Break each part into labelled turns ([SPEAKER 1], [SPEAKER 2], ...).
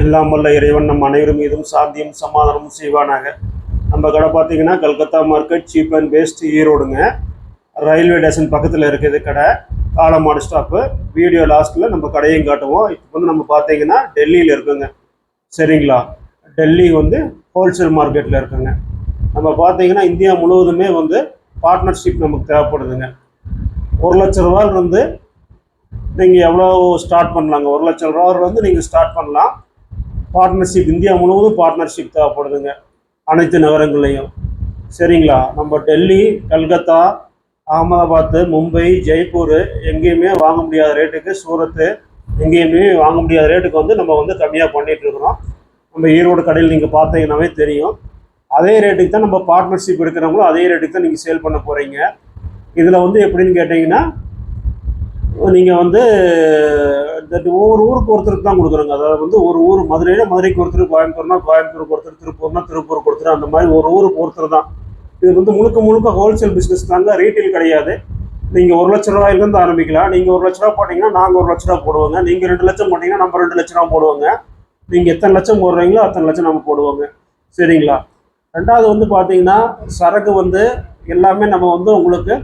[SPEAKER 1] எல்லாம் வல்ல இறைவன் நம் அனைவரும் மீதும் சாந்தியும் சமாதானமும் செய்வானாக. நம்ம கடை பார்த்தீங்கன்னா Calcutta market cheap and best ஈரோடுங்க. Railway station பக்கத்தில் இருக்குது கடை. காலமாடு ஸ்டாப்பு வீடியோ லாஸ்ட்டில் நம்ம கடையும் காட்டுவோம். இப்போ வந்து நம்ம பார்த்தீங்கன்னா டெல்லியில் இருக்குங்க. சரிங்களா? டெல்லி வந்து ஹோல்சேல் மார்க்கெட்டில் இருக்குங்க. நம்ம பார்த்தீங்கன்னா இந்தியா முழுவதுமே வந்து பார்ட்னர்ஷிப் நமக்கு தேவைப்படுதுங்க. ஒரு லட்ச ரூபாயிலிருந்து நீங்கள் எவ்வளோ ஸ்டார்ட் பண்ணலாங்க? ஒரு லட்சம் ரூபா வந்து நீங்கள் ஸ்டார்ட் பண்ணலாம். பார்ட்னர்ஷிப் இந்தியா முழுவதும் பார்ட்னர்ஷிப் தேவைப்படுதுங்க. அனைத்து நகரங்கள்லையும். சரிங்களா? நம்ம டெல்லி கல்கத்தா அகமதாபாத்து மும்பை ஜெய்ப்பூர் எங்கேயுமே வாங்க முடியாத ரேட்டுக்கு சூரத்து எங்கேயுமே வாங்க முடியாத ரேட்டுக்கு வந்து நம்ம வந்து கம்மியாக பண்ணிட்டு இருக்கிறோம். நம்ம ஈரோடு கடையில் நீங்கள் பார்த்தீங்கன்னாவே தெரியும். அதே ரேட்டுக்கு தான் நம்ம பார்ட்னர்ஷிப் இருக்கிறவங்களும் அதே ரேட்டுக்கு தான் நீங்கள் சேல் பண்ண போகிறீங்க இதில் வந்து எப்படின்னு கேட்டிங்கன்னா நீங்கள் வந்து ஒவ்வொரு ஊருக்கு ஒருத்தருக்கு தான் கொடுக்குறோங்க. அதாவது வந்து ஒரு ஊர் மதுரையில் மதுரைக்கு ஒருத்தர் கோயம்புத்தூர்னா கோயம்புத்தூருக்கு ஒருத்தர் திருப்பூர்னா திருப்பூருக்கு ஒருத்தர் அந்த மாதிரி ஒரு ஊருக்கு ஒருத்தர் தான். இது வந்து முழுக்க முழுக்க ஹோல்சேல் பிஸ்னஸ் தாங்க. ரீட்டைல் கிடையாது. நீங்கள் ஒரு லட்ச ரூபாயிலேருந்து ஆரம்பிக்கலாம். நீங்கள் ஒரு லட்ச ரூபா போட்டிங்கன்னா நாங்கள் ஒரு லட்ச ரூபா போடுவோங்க. நீங்கள் ரெண்டு லட்சம் போட்டிங்கன்னா நம்ம ரெண்டு லட்ச ரூபா போடுவோங்க. நீங்கள் எத்தனை லட்சம் போடுறீங்களோ அத்தனை லட்சம் நம்ம போடுவோங்க. சரிங்களா? ரெண்டாவது வந்து பார்த்தீங்கன்னா சரக்கு வந்து எல்லாமே நம்ம வந்து உங்களுக்கு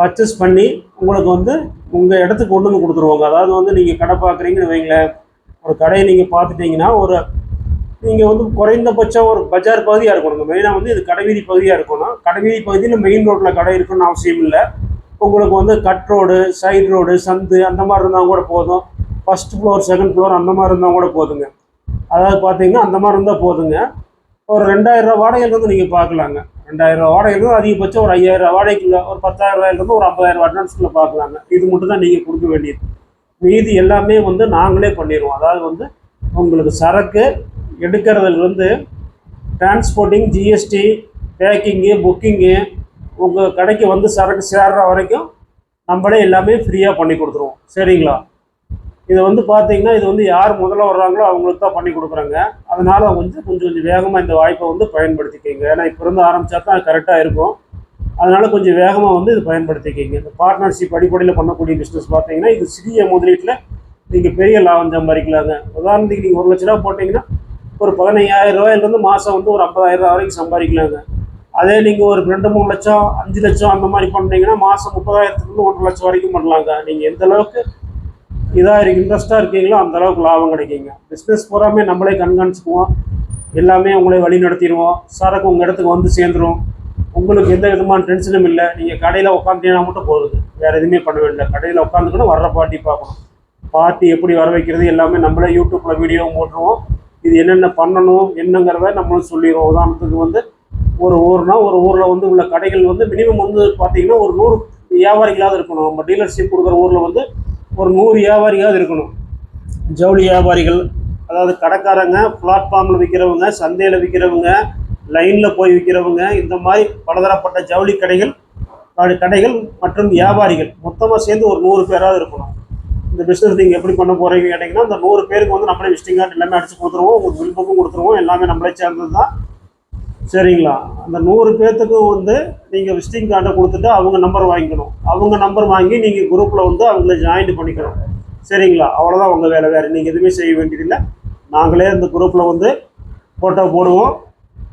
[SPEAKER 1] பர்ச்சேஸ் பண்ணி உங்களுக்கு வந்து உங்கள் இடத்துக்கு கொண்டு வந்து கொடுத்துருவாங்க. அதாவது வந்து நீங்கள் கடை பார்க்குறீங்கன்னு வைங்களேன். ஒரு கடையை நீங்கள் பார்த்துட்டீங்கன்னா ஒரு நீங்கள் வந்து குறைந்தபட்சம் ஒரு பஜார் பகுதியாக இருக்கணும். மெயினாக வந்து இது கடைவீதி பகுதியாக இருக்கணும். கடைவீதி பகுதியில் மெயின் ரோட்டில் கடை இருக்கணும்னு அவசியம் இல்லை. உங்களுக்கு வந்து கட் ரோடு சைடு ரோடு சந்து அந்த மாதிரி இருந்தால் கூட போதும். ஃபஸ்ட் ஃப்ளோர் செகண்ட் ஃப்ளோர் அந்த மாதிரி இருந்தால் கூட போதுங்க. அதாவது பார்த்தீங்கன்னா அந்த மாதிரி இருந்தால் போதுங்க. ஒரு ரெண்டாயிரம் ரூபா வாடகையிலேருந்து நீங்கள் பார்க்கலாங்க. ரெண்டாயிரம் ரூபா வாடகைக்கும் அதிகபட்சம் ஒரு ஐயாயிரம் ரூபா வாடகைக்குள்ள ஒரு பத்தாயிரம் ரூபாயிலிருந்து ஒரு ஐம்பதாயிரம் அட்வான்ஸ்க்குள்ள பார்க்கலாங்க. இது மட்டும் தான் நீங்கள் கொடுக்க வேண்டியது. மீதி எல்லாமே வந்து நாங்களே பண்ணிடுவோம். அதாவது வந்து உங்களுக்கு சரக்கு எடுக்கிறதுலேருந்து டிரான்ஸ்போர்ட்டிங் ஜிஎஸ்டி பேக்கிங்கு புக்கிங்கு உங்கள் கடைக்கு வந்து சரக்கு சேர்ற வரைக்கும் நம்மளே எல்லாமே ஃப்ரீயாக பண்ணி கொடுத்துருவோம். சரிங்களா? இது வந்து பார்த்தீங்கன்னா இது வந்து யார் முதல்ல வர்றாங்களோ அவங்களுக்கு தான் பண்ணி கொடுக்குறாங்க. அதனால் கொஞ்சம் கொஞ்சம் கொஞ்சம் வேகமாக இந்த வாய்ப்பை வந்து பயன்படுத்திக்கிங்க. ஏன்னா இப்போ இருந்து ஆரம்பித்தா தான் கரெக்டாக இருக்கும். அதனால் கொஞ்சம் வேகமாக வந்து இது பயன்படுத்திக்கிங்க. இந்த பார்ட்னர்ஷிப் அடிப்படையில் பண்ணக்கூடிய பிஸ்னஸ் பார்த்தீங்கன்னா இது சிறிய முதலீட்டில் நீங்கள் பெரிய லாபம் சம்பாதிக்கலாங்க. உதாரணத்துக்கு நீங்கள் ஒரு லட்ச ரூபா போட்டிங்கன்னா ஒரு பதினையாயிரம் மாதம் வந்து ஒரு ஐம்பதாயிரம் ரூபா வரைக்கும் சம்பாதிக்கலாங்க. அதே நீங்கள் ஒரு ரெண்டு மூணு லட்சம் அஞ்சு லட்சம் அந்த மாதிரி பண்ணிட்டீங்கன்னா மாதம் முப்பதாயிரத்துலேருந்து ஒன்றரை லட்சம் வரைக்கும் பண்ணலாங்க. நீங்கள் எந்த அளவுக்கு இதாக இருக்கு இன்ட்ரெஸ்ட்டாக இருக்கீங்களோ அந்த அளவுக்கு லாபம் கிடைக்குங்க. பிஸ்னஸ் பூராமே நம்மளே கண்காணிச்சுக்குவோம். எல்லாமே உங்களே வழி நடத்திடுவோம். சரக்கு உங்கள் இடத்துக்கு வந்து சேர்ந்துடும் உங்களுக்கு எந்த விதமான டென்ஷனும் இல்லை. நீங்கள் கடையில் உட்காந்துட்டீங்கன்னா மட்டும் போகுது வேறு எதுவுமே பண்ண வேண்டிய கடையில் உட்காந்துக்கணும் வர்ற பார்ட்டி பார்க்கணும். பார்ட்டி எப்படி வர வைக்கிறது எல்லாமே நம்மளே யூடியூப்பில் வீடியோவும் போட்டுருவோம். இது என்னென்ன பண்ணணும் என்னங்கிறத நம்மளும் சொல்லிடுவோம். உதாரணத்துக்கு வந்து ஒரு ஊர்னா ஒரு ஊரில் வந்து உள்ள கடைகள் வந்து மினிமம் வந்து பார்த்தீங்கன்னா ஒரு நூறு வியாபாரிகளாவது இருக்கணும். நம்ம டீலர்ஷிப் கொடுக்குற ஊரில் வந்து ஒரு நூறு வியாபாரியாவது இருக்கணும். ஜவுளி வியாபாரிகள் அதாவது கடைக்காரங்க பிளாட்ஃபார்மில் விற்கிறவங்க சந்தையில் விற்கிறவங்க லைனில் போய் விற்கிறவங்க இந்த மாதிரி பலதரப்பட்ட ஜவுளி கடைகள் கடைகள் மற்றும் வியாபாரிகள். மொத்தமாக சேர்ந்து ஒரு நூறு பேராவது இருக்கணும். இந்த பிஸ்னஸ் நீங்கள் எப்படி பண்ண போகிறீங்க கேட்டிங்கன்னா அந்த நூறு பேருக்கு வந்து நம்மளே விசிட்டிங் கார்டு எல்லாமே அடிச்சு கொடுத்துருவோம். உங்களுக்கு பில் புக்கும் கொடுத்துருவோம். எல்லாமே நம்மளே சேர்ந்தது தான் சரிங்களா? அந்த நூறு பேர்த்துக்கும் வந்து நீங்கள் விசிட்டிங் கார்டை கொடுத்துட்டு அவங்க நம்பர் வாங்கிக்கணும். அவங்க நம்பர் வாங்கி நீங்கள் குரூப்பில் வந்து அவங்கள ஜாயின் பண்ணிக்கணும். சரிங்களா? அவ்வளோதான் உங்கள் வேலை. வேறு நீங்கள் எதுவுமே செய்ய வேண்டியதில்லை. நாங்களே அந்த குரூப்பில் வந்து ஃபோட்டோ போடுவோம்.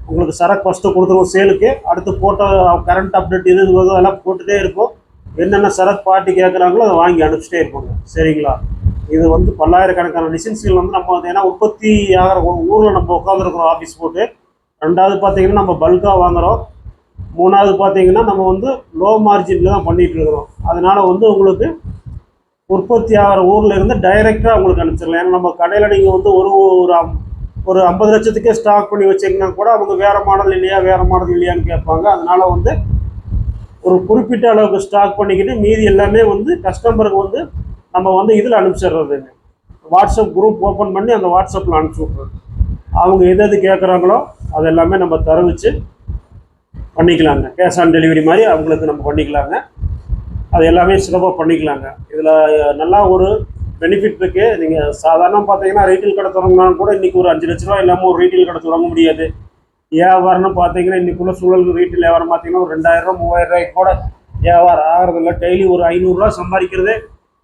[SPEAKER 1] உங்களுக்கு சரக்கு ஃபஸ்ட்டு கொடுத்துருவோம் சேலுக்கு. அடுத்து ஃபோட்டோ கரண்ட் அப்டேட் எது வருதோ அதெல்லாம் போட்டுகிட்டே இருப்போம். என்னென்ன சரக்கு பார்ட்டி கேட்குறாங்களோ அதை வாங்கி அனுப்பிச்சிட்டே இருப்போங்க. சரிங்களா? இது வந்து பல்லாயிரக்கணக்கான லிசன்ஸ்கள் வந்து நம்ம வந்து ஏன்னா உற்பத்தி ஆகிற ஊரில் நம்ம உட்காந்துருக்குறோம் ஆஃபீஸ் போட்டு. ரெண்டாவது பார்த்தீங்கன்னா நம்ம பல்காக வாங்குறோம். மூணாவது பார்த்தீங்கன்னா நம்ம வந்து லோ மார்ஜினில் தான் பண்ணிகிட்டு இருக்கிறோம். அதனால வந்து உங்களுக்கு உற்பத்தி ஆகிற ஊரில் இருந்து டைரெக்டாக உங்களுக்கு அனுப்பிச்சிடலாம். ஏன்னா நம்ம கடையில் நீங்கள் வந்து ஒரு ஒரு ஒரு ஐம்பது லட்சத்துக்கே ஸ்டாக் பண்ணி வச்சிங்கன்னா கூட அவங்க வேறு மாடல் இல்லையா வேறு மாடல் இல்லையான்னு கேட்பாங்க. அதனால வந்து ஒரு குறிப்பிட்ட அளவுக்கு ஸ்டாக் பண்ணிக்கிட்டு மீதி எல்லாமே வந்து கஸ்டமருக்கு வந்து நம்ம வந்து இதில் அனுப்பிச்சிடுறதுங்க வாட்ஸ்அப் குரூப் ஓப்பன் பண்ணி அந்த வாட்ஸ்அப்பில் அனுப்பிச்சி விட்றது அவங்க எது எது கேட்குறாங்களோ அது எல்லாமே நம்ம தரவிச்சு பண்ணிக்கலாங்க. கேஷ் ஆன் டெலிவரி மாதிரி அவங்களுக்கு நம்ம பண்ணிக்கலாங்க. அது எல்லாமே சிறப்பாக பண்ணிக்கலாங்க. இதில் நல்லா ஒரு பெனிஃபிட் இருக்கு. நீங்கள் சாதாரண பார்த்தீங்கன்னா ரீட்டைல் கடை தொடங்கினாலும் கூட இன்றைக்கி ஒரு அஞ்சு லட்ச ரூபா இல்லாமல் ஒரு ரீட்டைல் கடை தொடங்க முடியாது. வியாபாரம்னு பார்த்தீங்கன்னா இன்றைக்குள்ள சூழல் ரீட்டைல் வியாபாரம் பார்த்தீங்கன்னா ஒரு ரெண்டாயிரம் மூவாயிரம் ரூபாய்க்கு கூட வியாபாரம் ஆகிறதில்ல டெய்லி ஒரு ஐநூறுரூவா சம்பாதிக்கிறதே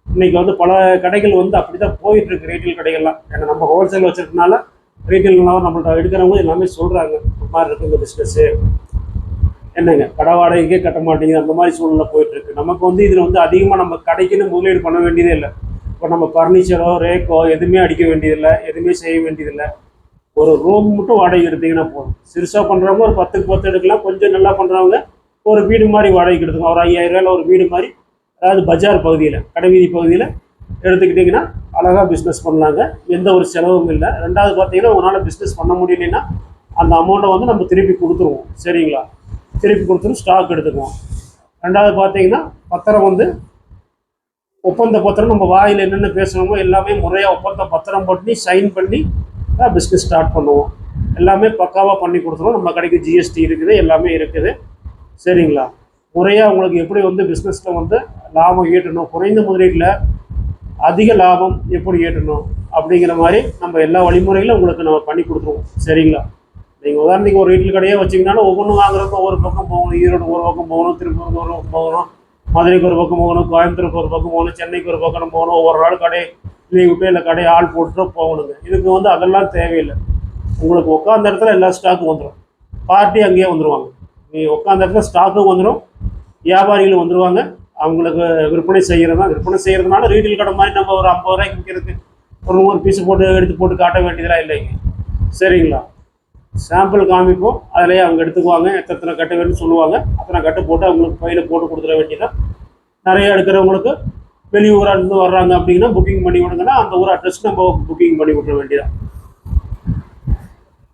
[SPEAKER 1] இன்றைக்கி வந்து பல கடைகள் வந்து அப்படி தான் போயிட்டுருக்கு ரீட்டைல் கடைகள்லாம். ஏன்னா நம்ம ஹோல்சேல் வச்சிருக்கனால ரீட்டைல்லாம் நம்மள்ட்ட எடுக்கிறவங்க எல்லாமே சொல்கிறாங்க இந்த மாதிரி இருக்கு இந்த பிஸ்னஸ்ஸு என்னங்க கடை வாடகைக்கே கட்ட மாட்டேங்குது அந்த மாதிரி சூழ்நிலை போயிட்டுருக்கு. நமக்கு வந்து இதில் வந்து அதிகமாக நம்ம கடைக்குன்னு முதலீடு பண்ண வேண்டியதே இல்லை. இப்போ நம்ம ஃபர்னிச்சரோ ரேக்கோ எதுவுமே அடிக்க வேண்டியதில்லை எதுவுமே செய்ய வேண்டியதில்லை. ஒரு ரூம் மட்டும் வாடகை எடுத்தீங்கன்னா போதும். சிறுசாக பண்ணுறவங்க ஒரு பத்துக்கு பத்து எடுக்கலாம் கொஞ்சம் நல்லா பண்ணுறவங்க ஒரு வீடு மாதிரி வாடகைக்கு எடுத்துக்கலாம். ஒரு ஐயாயிரம் ரூபாயில ஒரு வீடு மாதிரி அதாவது பஜார் பகுதியில் கடைவீதி பகுதியில் எடுத்துக்கிட்டிங்கன்னா அழகாக பிஸ்னஸ் பண்ணலாங்க. எந்த ஒரு செலவும் இல்லை. ரெண்டாவது பார்த்தீங்கன்னா உங்களால் பிஸ்னஸ் பண்ண முடியலன்னா அந்த அமௌண்ட்டை வந்து நம்ம திருப்பி கொடுத்துருவோம். சரிங்களா? திருப்பி கொடுத்துரும் ஸ்டாக் எடுத்துக்குவோம். ரெண்டாவது பார்த்தீங்கன்னா பத்திரம் வந்து ஒப்பந்த பத்திரம் நம்ம வாயில் என்னென்ன பேசுகிறோமோ எல்லாமே முறையாக ஒப்பந்த பத்திரம் பண்ணி சைன் பண்ணி தான் பிஸ்னஸ் ஸ்டார்ட் பண்ணுவோம். எல்லாமே பக்காவாக பண்ணி கொடுத்துருவோம். நம்ம கடைக்கு ஜிஎஸ்டி இருக்குது எல்லாமே இருக்குது. சரிங்களா? முறையாக உங்களுக்கு எப்படி வந்து பிஸ்னஸில் வந்து லாபம் ஈட்டணும் குறைந்த முதலீட்டில் அதிக லாபம் எப்படி ஏற்றணும் அப்படிங்கிற மாதிரி நம்ம எல்லா வழிமுறைகளும் உங்களுக்கு நம்ம பண்ணி கொடுத்துருவோம். சரிங்களா? நீங்கள் உதாரணத்துக்கு ஒரு வீட்டில் கடையே வச்சிங்கனாலும் ஒவ்வொன்றும் வாங்குறப்போ ஒரு பக்கம் போகணும் ஈரோடு ஒரு பக்கம் போகணும் திருப்பூருக்கு ஒரு பக்கம் போகணும் மதுரைக்கு ஒரு பக்கம் போகணும் கோயம்புத்தூருக்கு ஒரு பக்கம் போகணும் சென்னைக்கு ஒரு பக்கம் போகணும் ஒவ்வொரு நாள் கடை லீவ் விட்டு இல்லை கடையை ஆள் போட்டுட்டு போகணுங்க. இதுக்கு வந்து அதெல்லாம் தேவையில்லை. உங்களுக்கு உட்காந்த இடத்துல எல்லா ஸ்டாக்கும் வந்துடும் பார்ட்டி அங்கேயே வந்துடுவாங்க நீ உட்காந்த இடத்துல ஸ்டாக்கும் வந்துடும் வியாபாரிகளும் வந்துடுவாங்க அவங்களுக்கு விற்பனை செய்கிறதா விற்பனை செய்கிறதுனால ரீட்டைல் கடை மாதிரி நம்ம ஒரு ஐம்பது ரூபாய்க்கு விற்கிறதுக்கு ஒரு நூறு பீஸ் போட்டு எடுத்து போட்டு காட்ட வேண்டியதெல்லாம் இல்லைங்க சரிங்களா? சாம்பிள் காமிப்போம். அதிலேயே அவங்க எடுத்துக்குவாங்க. எத்தனை கட்டு வேணும்னு சொல்லுவாங்க. அத்தனை கட்டு போட்டு அவங்களுக்கு பையில் போட்டு கொடுத்துட வேண்டியதான் நிறைய எடுக்கிறவங்களுக்கு வெளியூராக இருந்து வர்றாங்க அப்படின்னா புக்கிங் பண்ணி விடுங்கன்னா அந்த ஊர் அட்ரஸ் நம்ம புக்கிங் பண்ணி விட்ற வேண்டியதான்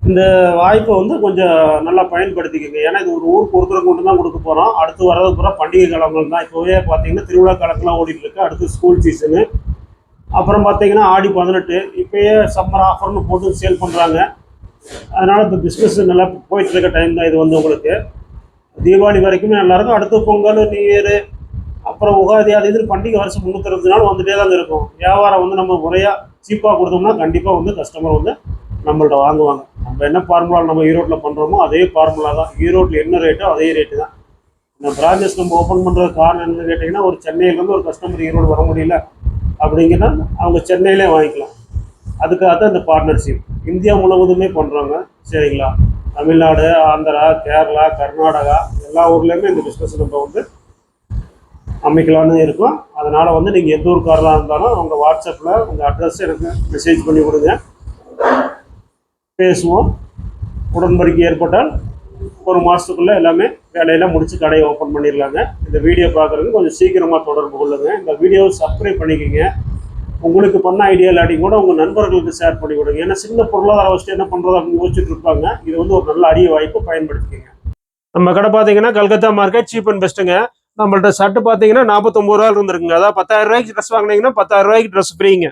[SPEAKER 1] இந்த வாய்ப்பை வந்து கொஞ்சம் நல்லா பயன்படுத்திக்கோங்க. ஏன்னா இது ஒரு ஊருக்கு ஒருத்தருக்கு மட்டும் தான் கொடுக்க போகிறோம் அடுத்து வரது பூரா பண்டிகை காலங்கள் தான். இப்போவே பார்த்தீங்கன்னா திருவிழா காலங்கள்லாம் ஓடிட்டு இருக்கு. அடுத்து ஸ்கூல் சீசனு அப்புறம் பார்த்தீங்கன்னா ஆடி பதினெட்டு. இப்போயே சம்மர் ஆஃபர்னு போட்டு சேல் பண்ணுறாங்க அதனால் இப்போ பிஸ்னஸ் நல்லா போயிட்டு இருக்க டைம் தான் இது வந்து உங்களுக்கு. தீபாவளி வரைக்குமே நல்லாயிருக்கும் அடுத்து பொங்கல் நியூ இயரு அப்புறம் உகாதி அது இது பண்டிகை வருஷம் முந்நூற்றி நாள் வந்துட்டே தான் இருக்கும். வியாபாரம் வந்து நம்ம முறையாக சீப்பாக கொடுத்தோம்னா கண்டிப்பாக வந்து கஸ்டமர் வந்து நம்மள்ட்ட வாங்குவாங்க. நம்ம என்ன ஃபார்முலா நம்ம ஈரோட்டில் பண்ணுறோமோ அதே ஃபார்முலா தான். ஈரோட்டில் என்ன ரேட்டோ அதே ரேட்டு தான். இந்த பிரான்ச்சஸ் நம்ம ஓப்பன் பண்ணுறது காரணம் என்னன்னு கேட்டிங்கன்னா ஒரு சென்னையிலேருந்து ஒரு கஸ்டமர் ஈரோடு வர முடியல அப்படிங்கன்னா அவங்க சென்னையிலே வாங்கிக்கலாம். அதுக்காக தான் இந்த பார்ட்னர்ஷிப் இந்தியா முழுவதுமே பண்ணுறாங்க சரிங்களா? தமிழ்நாடு ஆந்திரா கேரளா கர்நாடகா எல்லா ஊர்லேயுமே இந்த பிஸ்னஸ் நம்ம வந்து அமைக்கலான்னு இருக்கும். அதனால் வந்து நீங்கள் எந்த ஊருக்காரராக இருந்தாலும் உங்கள் வாட்ஸ்அப்பில் உங்கள் அட்ரஸ் எனக்கு மெசேஜ் பண்ணி கொடுங்க. பேசுவோம். உடன்படிக்கை ஏற்பட்டால் ஒரு மாதத்துக்குள்ளே எல்லாமே வேலையெல்லாம் முடித்து கடையை ஓப்பன் பண்ணிடலாங்க இந்த வீடியோ பார்க்குறதுக்கு கொஞ்சம் சீக்கிரமாக தொடர்பு கொள்ளுங்கள் இந்த வீடியோவை சப்ஸ்கிரைப் பண்ணிக்கோங்க. உங்களுக்கு பண்ண ஐடியா இல்லாட்டி கூட உங்கள் நண்பர்களுக்கு ஷேர் பண்ணி கொடுங்க. ஏன்னா சின்ன பொருளாதார வசதி என்ன பண்ணுறது அப்படின்னு யோசிச்சுட்டு இருப்பாங்க. இது வந்து ஒரு நல்ல அரிய வாய்ப்பு பயன்படுத்திக்கோங்க. நம்ம கடை பார்த்தீங்கன்னா கல்கத்தா மார்க்கெட் சீப் அண்ட் பெஸ்ட்டுங்க நம்மள்ட்ட ஷர்ட்டு பார்த்தீங்கன்னா நாற்பத்தொம்பது ரூபா இருந்துருக்குங்க. அதாவது பத்தாயிரம் ரூபாய்க்கு ட்ரெஸ் வாங்கினீங்கன்னா பத்தாயிரம் ரூபாய்க்கு ட்ரெஸ் ஃப்ரீங்க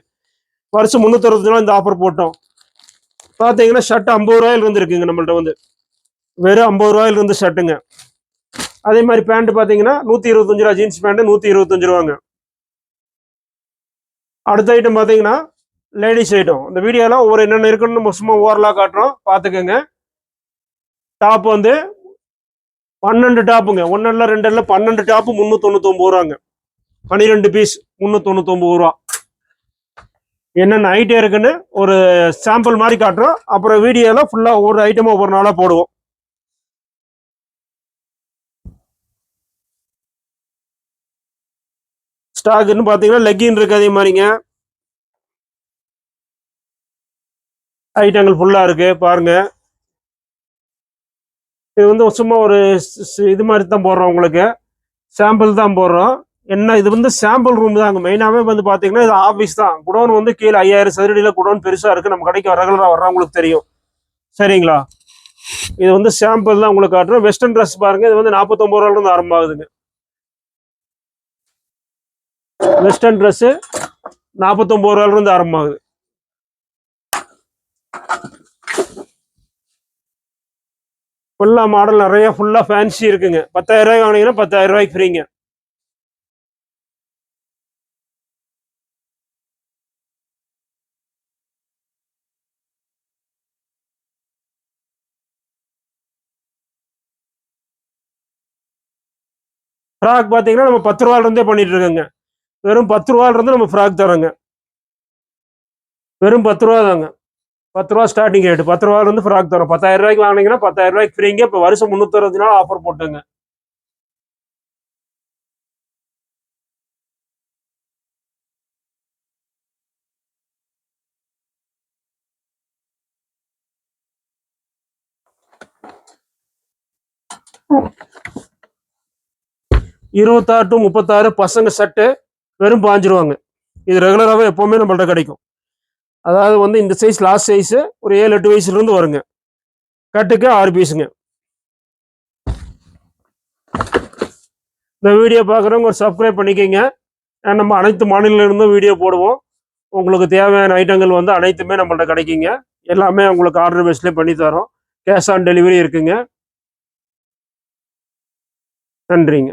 [SPEAKER 1] வருஷம் முந்நூற்றறுபது நாள் இந்த ஆஃபர் போட்டோம். பார்த்தீங்கன்னா ஷர்ட் ஐம்பது ரூபாயிலிருந்து இருக்குங்க நம்மள்ட்ட வந்து. வெறும் ஐம்பது ரூபாயிலிருந்து ஷர்ட்டுங்க அதே மாதிரி பேண்ட் பார்த்தீங்கன்னா நூற்றி இருபத்தஞ்சு ரூபா ஜீன்ஸ் பேண்ட்டு நூற்றி இருபத்தஞ்சு ரூபாங்க. அடுத்த ஐட்டம் பார்த்தீங்கன்னா லேடிஸ் ஐட்டம் இந்த வீடியோலாம் ஒவ்வொரு என்னென்ன இருக்குன்னு நம்ம சும்மா ஓவரலாக காட்டுறோம். பார்த்துக்கோங்க டாப் வந்து பன்னெண்டு டாப்புங்க ஒன்றில் இல்லை ரெண்டு இல்லை பன்னெண்டு டாப்பு முந்நூற்றொண்ணூத்தொம்பது ரூபாங்க. பன்னிரெண்டு பீஸ் முந்நூற்றொண்ணூத்தொம்பது ரூபா. என்னென்ன ஐட்டம் இருக்குன்னு ஒரு சாம்பிள் மாதிரி காட்டுறோம். அப்புறம் வீடியோவில் ஃபுல்லாக ஒவ்வொரு ஐட்டமும் ஒவ்வொரு நாளாக போடுவோம். ஸ்டாக்குன்னு பார்த்தீங்கன்னா லெக்கின் இருக்கு அதே மாதிரிங்க. ஐட்டங்கள் ஃபுல்லாக இருக்கு பாருங்க. இது வந்து சும்மா ஒரு இது மாதிரி தான் போடுறோம் உங்களுக்கு. சாம்பிள் தான் போடுறோம். என்ன இது வந்து சாம்பிள் ரூம் தான். அங்கே மெயினாகவே வந்து பார்த்தீங்கன்னா இது ஆஃபீஸ் தான். குடோன் வந்து கீழே ஐயாயிரம் சதுரடியில் குடோன் பெருசாக இருக்குது நம்ம கடைக்கு ரெகுலராக வர்றவங்களுக்கு தெரியும். சரிங்களா? இது வந்து சாம்பிள் தான் உங்களுக்கு காட்டுறோம். வெஸ்டர்ன் ட்ரெஸ் பாருங்க. இது வந்து நாற்பத்தொம்பது ரூபாலேருந்து ஆரம்பமாகுதுங்க. வெஸ்டர்ன் ட்ரெஸ்ஸு நாற்பத்தொம்பது ரூபாலேருந்து ஆரம்பமாகுது. ஃபுல்லாக மாடல் நிறைய ஃபுல்லாக ஃபேன்சி இருக்குங்க. பத்தாயிரம் ரூபாய் வாங்கினீங்கன்னா பத்தாயிரம் ரூபாய்க்கு ஃப்ரீங்க ஃப்ராக் பார்த்தீங்கன்னா நம்ம பத்து ரூபாயிலிருந்தே பண்ணிட்டு இருக்கோங்க வெறும் பத்து ரூபாயிலிருந்து நம்ம ஃப்ராக் தரோங்க வெறும் பத்து ரூபா தாங்க. பத்து ரூபா ஸ்டார்டிங் ரேட்டு பத்து ரூபாயிலிருந்து ஃப்ராக் தரோம் பத்தாயிரம் ரூபாய்க்கு வாங்கினீங்கன்னா பத்தாயிரம் ரூபாய்க்கு ஃப்ரீங்க இப்போ வருஷம் முந்நூற்றறுபது நாள் ஆஃபர் போட்டுங்க. இருபத்தாறு டு முப்பத்தாறு பசங்க சட்டு வெறும் பாஞ்சிருவாங்க. இது ரெகுலராகவே எப்போவுமே நம்மள்ட்ட கிடைக்கும். அதாவது வந்து இந்த சைஸ் லாஸ்ட் சைஸு ஒரு ஏழு எட்டு வயசுலேருந்து வருங்க. கட்டுக்கு ஆறு பீஸுங்க இந்த வீடியோ பார்க்குறவங்க ஒரு சப்ஸ்கிரைப் பண்ணிக்கோங்க. ஏன்னா நம்ம அனைத்து மாநிலங்களிலிருந்தும் வீடியோ போடுவோம். உங்களுக்கு தேவையான ஐட்டங்கள் வந்து அனைத்துமே நம்மள்ட்ட கிடைக்குங்க. எல்லாமே உங்களுக்கு ஆர்டர் பேஸ்லேயே பண்ணி தரோம். கேஷ் ஆன் டெலிவரி இருக்குங்க. நன்றிங்க.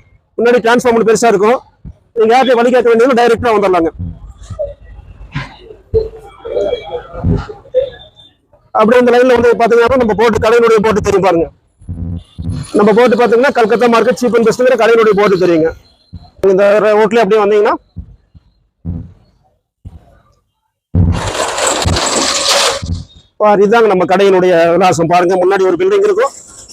[SPEAKER 1] முன்னாடி டிரான்ஸ்ஃபார்ம் பெருசாக இருக்கும். நீங்கள் யார்கிட்ட வழி கேட்க வேண்டியது டைரெக்டாக வந்துடலாங்க. அப்படியே இந்த லைனில் வந்து பார்த்தீங்கன்னா நம்ம போட்டு கடையினுடைய போட்டு தெரியும் பாருங்க. நம்ம போட்டு பார்த்தீங்கன்னா கல்கத்தா மார்க்கெட் சீப் அண்ட் பெஸ்ட்டுங்கிற கடையினுடைய போட்டு தெரியுங்க. இந்த ரோட்லேயே அப்படியே வந்தீங்கன்னா பாரு, இதாங்க நம்ம கடையினுடைய விலாசம். பாருங்க முன்னாடி ஒரு பில்டிங் இருக்கும்.